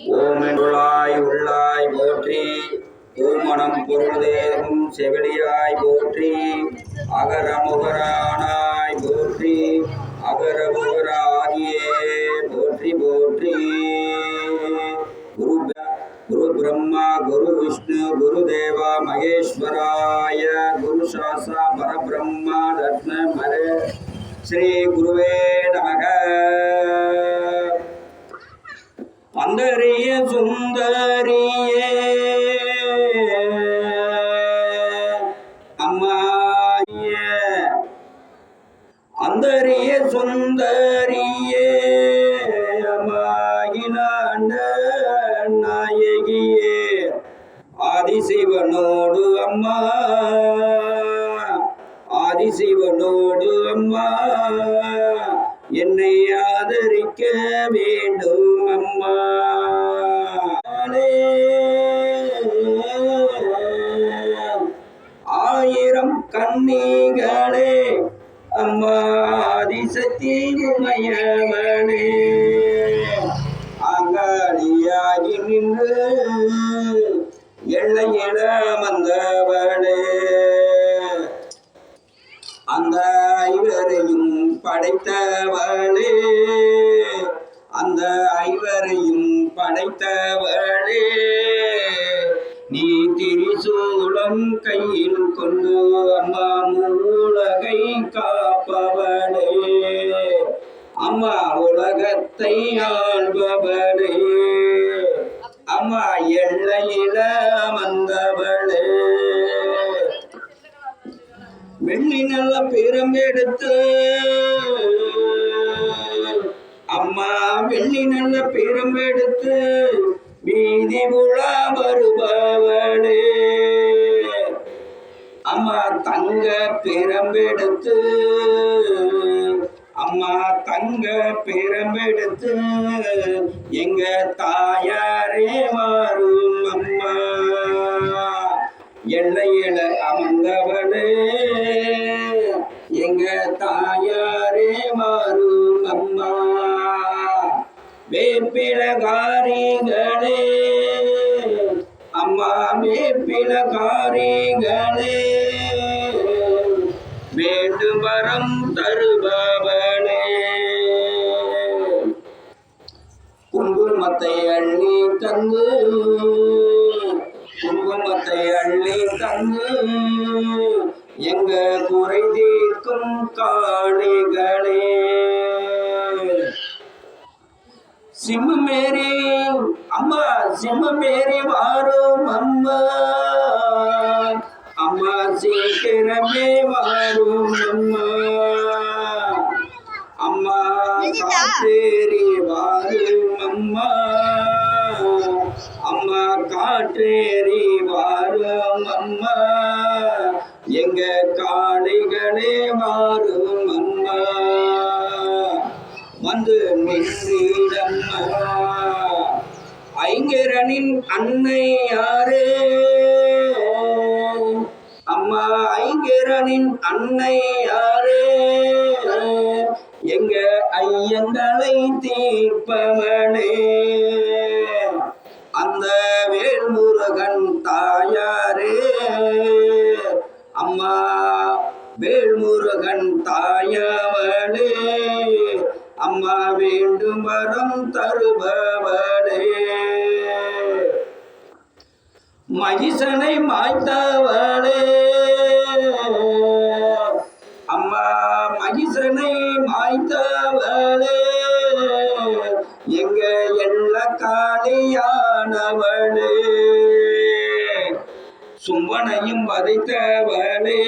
ஓமென்றுளாய் உள்ளாய் போற்றி பூமணம் பொருள்தேகும் செவிலியாய் போற்றி அகரமுகரானாய் போற்றி அகரமுகராகியே போற்றி போற்றி. குரு குரு பிரம்மா குரு விஷ்ணு குரு தேவா மகேஸ்வராய குரு சாசா பரபிரம்மா ரத்ன மரே ஸ்ரீ குருவே சுந்தரியே. அம்மாய. அந்தரிய சுந்தரியே. அம்மாயிலாண்ட நாயகியே. ஆதிசிவனோடு அம்மா. ஆதிசிவனோடு அம்மா. என்னை ஆதரிக்கவே நீங்களே அம்மா ஆதிசக்தி உமையவனே. அங்காளியாகி நின்று எல்லையிட வந்தவனே. அந்த ஐவரையும் படைத்தவளே அந்த ஐவரையும் படைத்தவளே திரிசூலம் கையில் கொண்டு அம்மா உலகை காப்பவனே. அம்மா உலகத்தை ஆள்பவனே. அம்மா எல்லையில வந்தவளே வெள்ளி நல்ல பேரம் எடுத்து பேரம்பெடுத்து அம்மா தங்க பேரம்பெடுத்து எங்க தாயாரே மாறும் அம்மா. எல்லையில அமர்ந்தவளே எங்க தாயாரே மாறும் அம்மா. வேப்பிலகாரிகளே அம்மா வேப்பிலகாரிகளே எங்க குறை தீர்க்கும் காணிகளே சிம்மமேரி அம்மா சிம்மமேரி வாரும் அம்மா. அம்மா சீக்கிரமே வாரும் அம்மா. அம்மா காற்றேறி வாரும் அம்மா. அம்மா காற்றேறி வாரும் அம்மா. எங்க மாறும் அம்மா. வந்து நின்றீடம்மா ஐங்கரனின் அன்னை யாரே? அம்மா ஐங்கரனின் அன்னை யாரே? எங்க ஐயங்களை தீர்ப்பவனே. மீண்டும் வேண்டும் வரம் தருபவளே மகிஷனை மாய்த்தவளே. அம்மா மகிஷனை மாய்த்தவளே. எங்க எல்ல காளியானவளே சும்பனையும் வதைத்தவளே.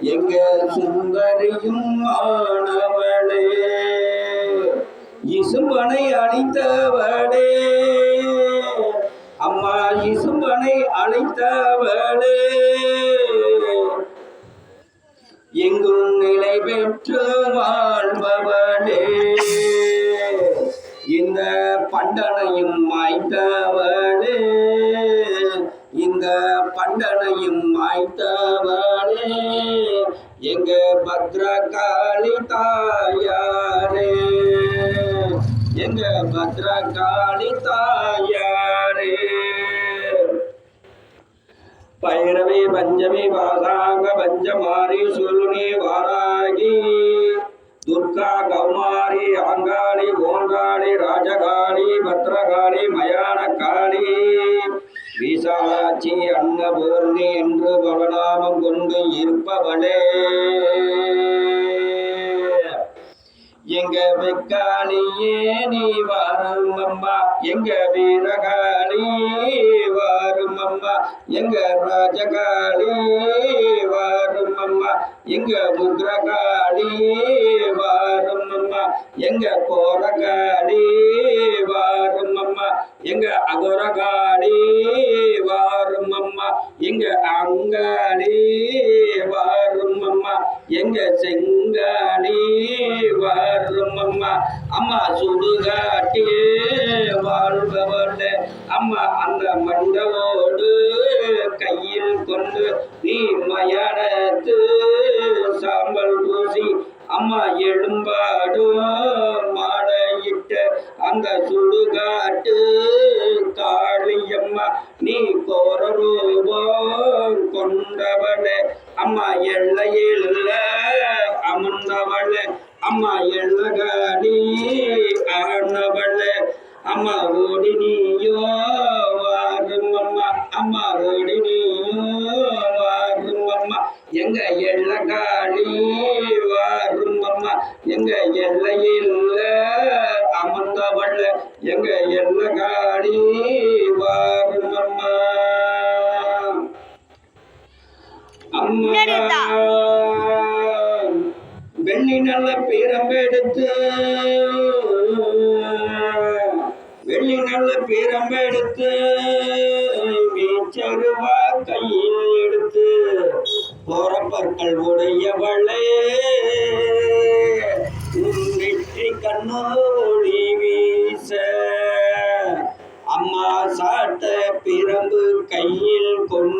எங்க சுந்தரியும் ஆனவளே. இசும்பனை அழைத்தவளே அம்மா இசும்பனை அழைத்தவளே எங்கும் நிலை பெற்று வாழ்பவளே. இந்த பண்டனையும் மாய்த்தவளே. இந்த பண்டனையும் மாய்த்தவளே. எங்க பத்ரகாளி தாயாரே. எங்க பத்ரகாளி பைரவி பஞ்சமி வாசாங்க பஞ்சமாரி சுருணி வாராகி துர்கா கௌமாரி ஆங்காளி ஓங்காளி ராஜகாளி பத்ரகாளி மயானகாளி விசாலாட்சி அன்னபூர்ணி என்று பலநாமம் கொண்டு இருப்பவளே. எங்க வெக்காளியே நீ வாரும் அம்மா எங்க வீரகாளி வாரும் அம்மா எங்க ராஜகாளி வாரும் அம்மா எங்க முத்ரகாளி வாரும் அம்மா எங்க கோரகாளி வாரும் அம்மா எங்க அகோரகாளி அம்மா எழும்பாடும் மாலையிட்ட அந்த சுடுகாட்டு காளியம்மா நீ கோர ரூபம் கொண்டவளே. அம்மா எல்லையில் அமர்ந்தவளே. அம்மா எல்லகாடி ஆனவளே. அம்மா ஓடி நீயோ வாரும் அம்மா அம்மா ஓடி நீயோ முன்னாடிதா. வெள்ளி நல்ல பீரம்பெடுத்து வெள்ளி நல்ல பீரம்பெடுத்து மீச்சருவா கையில் எடுத்து போறப்பற்கள் உடையவளே உன் வெற்றி கண்ணோடி வீச அம்மா சாட்ட பிரம்பு கையில் கொண்டு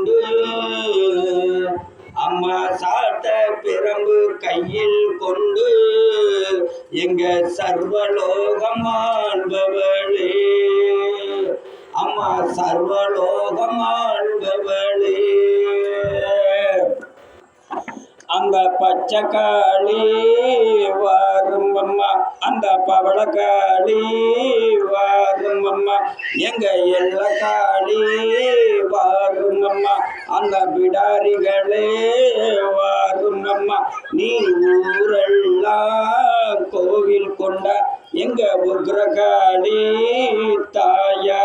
அம்மா சாட்ட பிரம்பு கையில் கொண்டு எங்க சர்வலோகம் ஆள்பவளே. அம்மா சர்வலோகம் ஆள்பவளே. அந்த பச்சைக்காளி வரும்பம்மா அந்த பவளக்காளி வரும்பம்மா எங்க எல்லக்காளி வரும்பம்மா அந்த பிடாரிகளே வரும்பம்மா நீ ஊரெல்லாம் கோவில் கொண்ட எங்க உக்ரகாளி தாயா.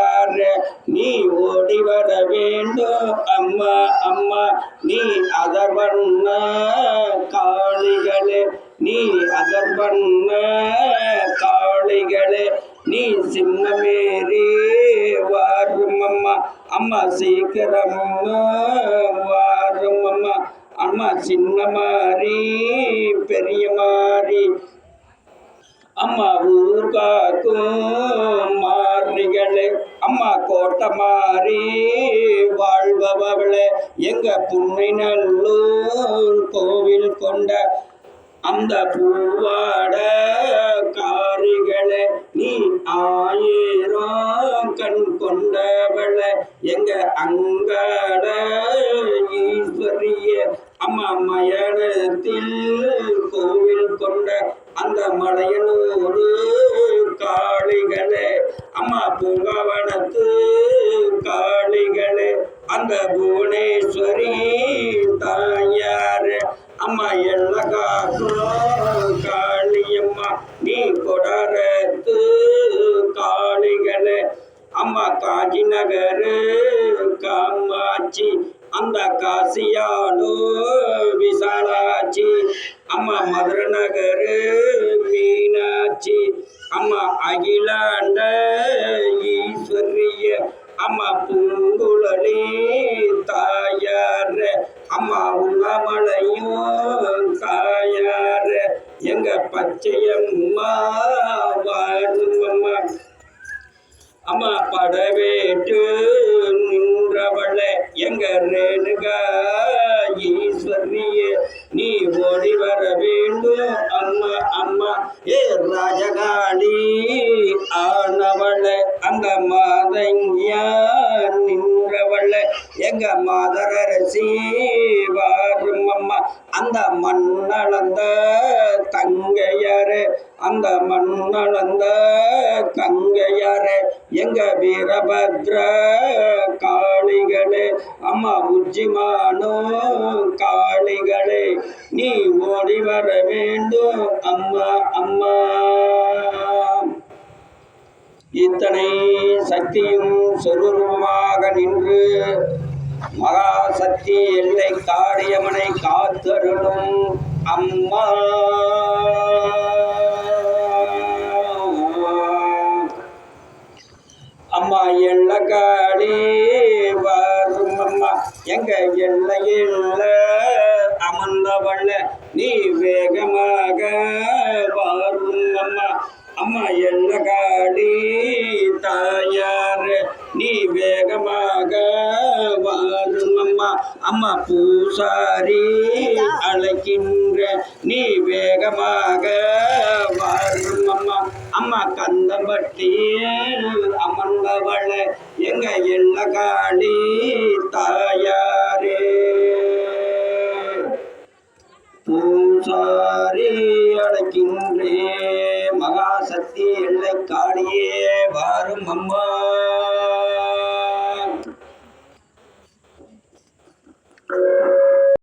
அம்மா சின்ன மாறி பெரிய மாறி. அம்மா ஊர் காக்கும் மாறிகளே. அம்மா கோட்டை மாறி வாழ்பவளே. எங்க புன்னை நல்லூர் கோவில் கொண்ட அந்த பூவாட காரிகளே நீ ஆயிரம் கண் கொண்டவளே. எங்க அங்காட மயணத்தில் கோவில் கொண்ட அந்த மலையனூரு காளிகளே அம்மா பூங்காவனத்து காளிகளே அந்த புவனேஸ்வரி தாயார் அம்மா எல்ல காக்கும் காளியம்மா நீ கொடாரத்து காளிகளே. அம்மா காஞ்சி நகரு காமாட்சி அந்த காசியா அந்த மண்ணளந்த கங்கையரே எங்க வீரபத்ர காளிகளே அம்மா உச்சிமானோ காளிகளே நீ ஓடி வர வேண்டும் அம்மா அம்மா. இத்தனை சக்தியும் சொரூபமாக நின்று மகா சக்தி எல்லை காளியம்மனை காத்தருளும் அம்மா. அம்மா எள்ளக்காளி வரும் அம்மா. எங்க எல்லையில் அமர்ந்தவள்ள நீ வேகமாக வரும் அம்மா. அம்மா எள்ளக்காளி தாயார் நீ வேகமாக வரும் அம்மா. அம்மா பூசாரி அழைக்கின்ற நீ வேகமாக வரும் அம்மா. அம்மா கந்தம்பட்டியில் அமர்ந்தவள எங்க எள்ளகாளி தாயாரே? பூசாரி அழைக்கின்றே மகாசக்தி எல்லை காளியே வாரும் அம்மா.